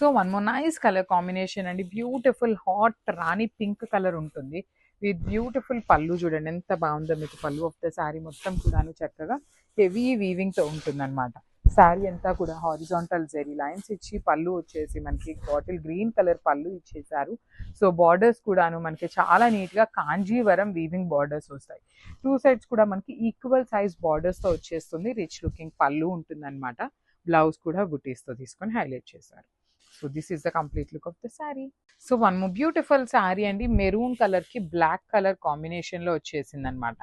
So one more nice colour combination అండి. Beautiful hot rani pink colour ఉంటుంది. With beautiful పళ్ళు చూడండి. ఎంత బాగుందో మీకు పళ్ళు. ఆఫ్ ద శారీ మొత్తం కూడాను చక్కగా హెవీ వీవింగ్తో ఉంటుంది అనమాట శారీ అంతా కూడా హారిజాంటల్ జెరీ లైన్స్ ఇచ్చి పళ్ళు వచ్చేసి మనకి బాటిల్ గ్రీన్ కలర్ పళ్ళు ఇచ్చేసారు సో బార్డర్స్ కూడాను మనకి చాలా నీట్గా కాంజీవరం వీవింగ్ బార్డర్స్ వస్తాయి. టూ సైడ్స్ కూడా మనకి ఈక్వల్ సైజ్ బార్డర్స్తో వచ్చేస్తుంది. రిచ్ లుకింగ్ పళ్ళు ఉంటుంది అనమాట బ్లౌజ్ కూడా బుటీస్తో తీసుకొని హైలైట్ చేశారు. So this is the complete look of the sari. So one beautiful sari అండి. మెరూన్ కలర్కి బ్లాక్ కలర్ కాంబినేషన్లో వచ్చేసింది అనమాట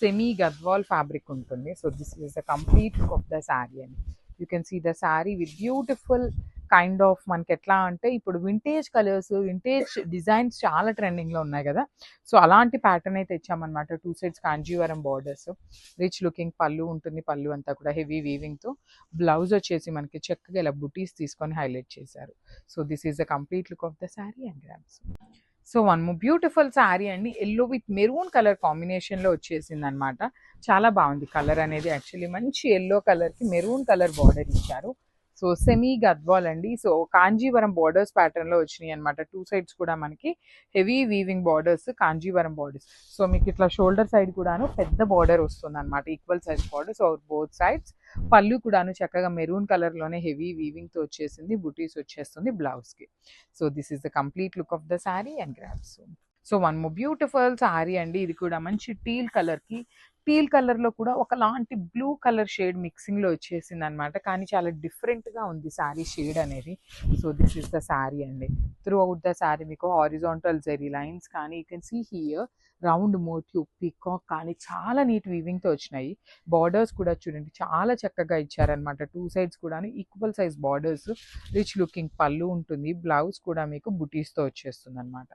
సెమీ గద్వాల్ ఫ్యాబ్రిక్ ఉంటుంది. So this is the complete look of the sari అండి. You can see the sari with beautiful kind of మనకి ఎట్లా అంటే ఇప్పుడు వింటేజ్ కలర్స్ వింటేజ్ డిజైన్స్ చాలా ట్రెండింగ్లో ఉన్నాయి కదా. సో అలాంటి ప్యాటర్న్ అయితే ఇచ్చామన్నమాట two sides Kanjeevaram borders rich looking pallu ఉంటుంది పళ్ళు అంతా కూడా హెవీ వీవింగ్తో. బ్లౌజ్ వచ్చేసి మనకి చక్కగా ఇలా బుటీస్ తీసుకొని హైలైట్ చేశారు. So this is the complete look of the sari and grams so one more beautiful sari అండి. ఎల్లో విత్ మెరూన్ కలర్ కాంబినేషన్లో వచ్చేసింది అనమాట చాలా బాగుంది. కలర్ అనేది యాక్చువల్లీ మంచి ఎల్లో కలర్కి మెరూన్ కలర్ బార్డర్ ఇచ్చారు. సో సెమీ గద్వాల్ అండి. సో కాంజీవరం బార్డర్స్ ప్యాటర్న్లో వచ్చినాయి అనమాట టూ సైడ్స్ కూడా మనకి heavy weaving borders Kanjeevaram borders so మీకు ఇట్లా షోల్డర్ సైడ్ కూడాను పెద్ద బార్డర్ వస్తుంది అనమాట equal size borders are both sides pallu కూడాను చక్కగా మెరూన్ కలర్లోనే హెవీ వీవింగ్తో వచ్చేసింది. బుటీస్ వచ్చేస్తుంది బ్లౌజ్కి. So this is the complete look of the sari and grabs so one more beautiful sari అండి. ఇది కూడా మంచి టీల్ కలర్కి. టీల్ కలర్లో కూడా ఒకలాంటి బ్లూ కలర్ షేడ్ మిక్సింగ్లో వచ్చేసింది అనమాట కానీ చాలా డిఫరెంట్గా ఉంది శారీ షేడ్ అనేది. So this is the sari అండి. త్రూ అవుట్ ద శారీ మీకు హారిజాంటల్ జెరీ లైన్స్ కానీ you can see here round motif peacock కానీ చాలా నీట్ వీవింగ్తో వచ్చినాయి. బార్డర్స్ కూడా చూడండి చాలా చక్కగా ఇచ్చారనమాట టూ సైడ్స్ కూడా equal size borders. Rich looking pallu ఉంటుంది. బ్లౌజ్ కూడా మీకు బుటీస్తో వచ్చేస్తుంది అనమాట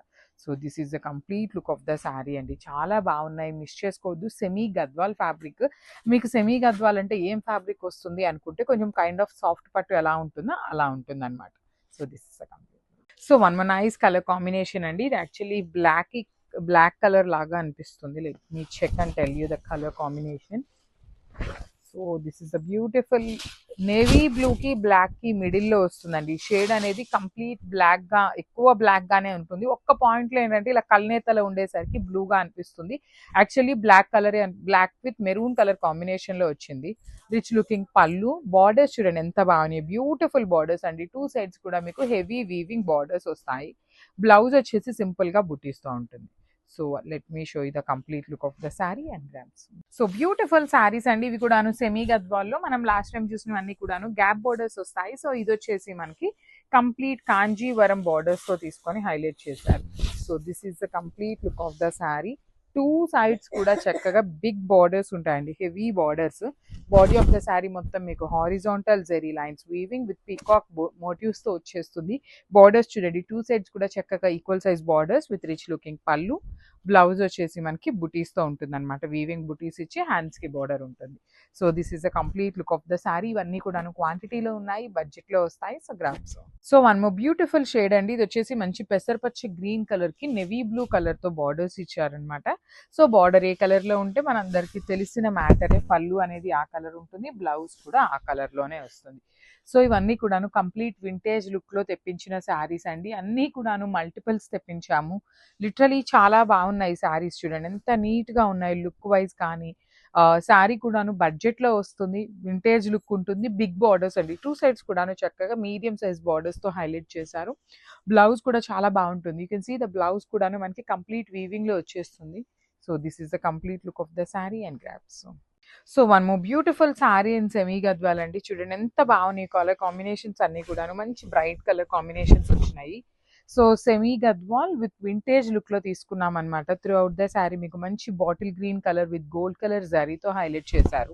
so this is the complete look of the sari అండి. చాలా బాగున్నాయి. మిస్ చేసుకోవద్దు. Semi Gadwal fabric. మీకు సెమీ గద్వాల్ అంటే ఏం ఫ్యాబ్రిక్ వస్తుంది అనుకుంటే కొంచెం కైండ్ ఆఫ్ సాఫ్ట్ పట్టు ఎలా ఉంటుందో అలా ఉంటుంది అనమాట so this is the complete so one one nice colour combination అండి. ఇది యాక్చువల్లీ బ్లాక్ బ్లాక్ కలర్ లాగా అనిపిస్తుంది. Like me check and tell you the colour combination. So this is the beautiful navy blue కి బ్లాక్కి మిడిల్లో వస్తుందండి shade అనేది complete బ్లాక్గా ఎక్కువ బ్లాక్ గానే ఉంటుంది. ఒక్క పాయింట్లో ఏంటంటే ఇలా కల్నేతలో ఉండేసరికి బ్లూ గా అనిపిస్తుంది. Actually black colour black with maroon colour కాంబినేషన్లో వచ్చింది. రిచ్ లుకింగ్ పళ్ళు బార్డర్స్ చూడండి ఎంత బాగున్నాయి బ్యూటిఫుల్ బార్డర్స్ అండి. టూ సైడ్స్ కూడా మీకు హెవీ వీవింగ్ బార్డర్స్ వస్తాయి. బ్లౌజ్ వచ్చేసి సింపుల్గా బుట్టిస్తూ ఉంటుంది. So let me show the complete look of the sari and grams so beautiful saris అండి. ఇవి కూడాను సెమీ గద్వాల్లో. మనం లాస్ట్ టైం చూసినవన్నీ కూడాను గ్యాప్ బోర్డర్స్ వస్తాయి. సో ఇది వచ్చేసి మనకి కంప్లీట్ కాంజీవరం బార్డర్స్తో తీసుకొని హైలైట్ చేశారు. So this is the complete look of the sari two sides కూడా చక్కగా బిగ్ బార్డర్స్ ఉంటాయండి. Heavy borders body of the sari మొత్తం మీకు horizontal zari lines weaving with peacock మోటివ్స్తో వచ్చేస్తుంది. బార్డర్స్ చూడండి. టూ సైడ్స్ కూడా చక్కగా equal size borders with rich looking pallu blouse వచ్చేసి మనకి బుటీస్తో ఉంటుంది అనమాట వీవింగ్ బుటీస్ ఇచ్చి హ్యాండ్స్కి బార్డర్ ఉంటుంది. So this is the complete look of the sari ఇవన్నీ కూడా క్వాంటిటీలో ఉన్నాయి బడ్జెట్లో వస్తాయి so grams. So one more beautiful shade అండి. ఇది వచ్చేసి మంచి పెసరపచ్చి గ్రీన్ కలర్కి నెవీ బ్లూ కలర్తో బార్డర్స్ ఇచ్చారనమాట సో బార్డర్ ఏ కలర్లో ఉంటే మనందరికి తెలిసిన మ్యాటరే పళ్ళు అనేది ఆ కలర్ ఉంటుంది. బ్లౌజ్ కూడా ఆ కలర్లోనే వస్తుంది. సో ఇవన్నీ కూడాను కంప్లీట్ వింటేజ్ లుక్లో తెప్పించిన శారీస్ అండి. అన్నీ కూడాను మల్టిపుల్స్ తెప్పించాము. లిటరలీ చాలా బాగున్నాయి. శారీస్ చూడండి. ఎంత నీట్గా ఉన్నాయి లుక్ వైజ్ కానీ. శారీ కూడాను బడ్జెట్లో వస్తుంది వింటేజ్ లుక్ ఉంటుంది బిగ్ బార్డర్స్ అండి. టూ సైడ్స్ కూడాను చక్కగా మీడియం సైజ్ బార్డర్స్తో హైలైట్ చేశారు. బ్లౌజ్ కూడా చాలా బాగుంటుంది. You can see the blouse కూడాను మనకి కంప్లీట్ వీవింగ్లో వచ్చేస్తుంది. So this is the complete look of the sari and grabs. So one more beautiful sari and semi గద్వాలండి చూడండి ఎంత బాగున్నాయి కలర్ కాంబినేషన్స్ అన్ని కూడాను. మంచి బ్రైట్ కలర్ కాంబినేషన్స్ వచ్చినాయి. So semi Gadwal with vintage లుక్లో తీసుకున్నాం అనమాట త్రూ అవుట్ ద శారీ మీకు మంచి bottle green colour with gold colour జరీతో హైలైట్ చేశారు.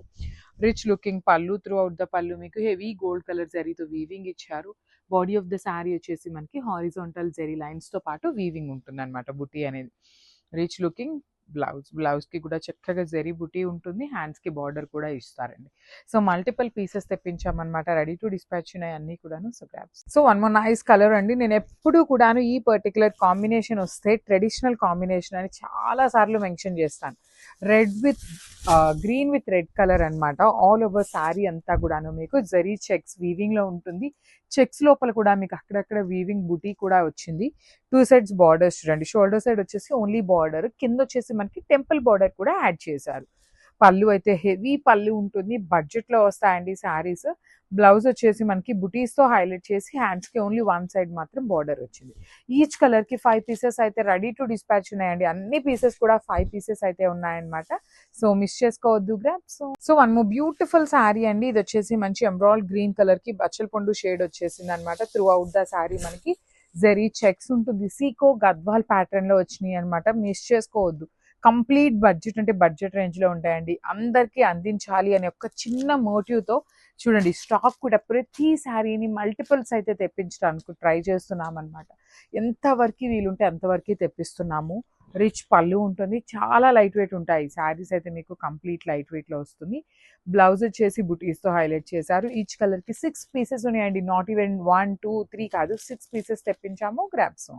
Rich looking pallu throughout the pallu మీకు హెవీ గోల్డ్ కలర్ జరీతో వీవింగ్ ఇచ్చారు. బాడీ ఆఫ్ ద శారీ వచ్చేసి మనకి హారిజోంటల్ జరీ లైన్స్తో పాటు వీవింగ్ ఉంటుంది అనమాట బుట్టి అనేది. రిచ్ లుకింగ్ బ్లౌజ్ బ్లౌజ్కి కూడా చక్కగా జరీ బుటీ ఉంటుంది హ్యాండ్స్కి బార్డర్ కూడా ఇస్తారండి. సో మల్టిపుల్ పీసెస్ తెప్పించామన్నమాట రెడీ టు డిస్పాచ్ ఉన్నాయి అన్నీ కూడాను. So grabs so one more nice colour అండి. నేను ఎప్పుడు కూడాను ఈ పర్టికులర్ కాంబినేషన్ వస్తే ట్రెడిషనల్ కాంబినేషన్ అని చాలా సార్లు మెన్షన్ చేస్తాను. Red with green with red colour అన్నమాట. ఆల్ ఓవర్ శారీ అంతా కూడాను మీకు జరీ చెక్స్ వీవింగ్లో ఉంటుంది. చెక్స్ లోపల కూడా మీకు అక్కడక్కడ వీవింగ్ బుటీ కూడా వచ్చింది. టూ సైడ్స్ బార్డర్స్ చూడండి. షోల్డర్ సైడ్ వచ్చేసి ఓన్లీ బార్డర్ కింద వచ్చేసి మనకి టెంపుల్ బార్డర్ కూడా యాడ్ చేశారు. పళ్ళు అయితే హెవీ పళ్ళు ఉంటుంది. బడ్జెట్లో వస్తాయండి శారీస్. బ్లౌజ్ వచ్చేసి మనకి బుటీస్తో హైలైట్ చేసి హ్యాండ్స్కి ఓన్లీ వన్ సైడ్ మాత్రం బార్డర్ వచ్చింది. ఈచ్ కలర్కి ఫైవ్ పీసెస్ అయితే రెడీ టు డిస్పాచ్ ఉన్నాయండి. అన్ని పీసెస్ కూడా ఫైవ్ పీసెస్ అయితే ఉన్నాయన్నమాట. సో మిస్ చేసుకోవద్దు grab so so one more beautiful sari అండి. ఇది వచ్చేసి మంచి ఎంబ్రాయిడ్ గ్రీన్ కలర్కి బచ్చల పండు షేడ్ వచ్చేసింది అనమాట త్రూ అవుట్ ద శారీ మనకి. జరీ చెక్స్ ఉంటుంది. సీకో గద్వాల్ ప్యాటర్న్లో వచ్చినాయి అనమాట మిస్ చేసుకోవద్దు. కంప్లీట్ బడ్జెట్ అంటే బడ్జెట్ రేంజ్లో ఉంటాయండి. అందరికీ అందించాలి అనే ఒక చిన్న మోటివ్తో తో చూడండి స్టాక్ కూడా ప్రతి శారీని మల్టిపుల్స్ అయితే తెప్పించడానికి ట్రై చేస్తున్నాం అనమాట ఎంతవరకు వీలుంటే అంతవరకు తెప్పిస్తున్నాము. రిచ్ పళ్ళు ఉంటుంది చాలా లైట్ వెయిట్ ఉంటాయి. శారీస్ అయితే మీకు కంప్లీట్ లైట్ వెయిట్లో వస్తుంది. బ్లౌజ్ వచ్చేసి బుటీస్తో హైలైట్ చేశారు. ఈచ్ కలర్కి సిక్స్ పీసెస్ ఉన్నాయండి. Not even one two three కాదు సిక్స్ పీసెస్ తెప్పించాము గ్రాప్స్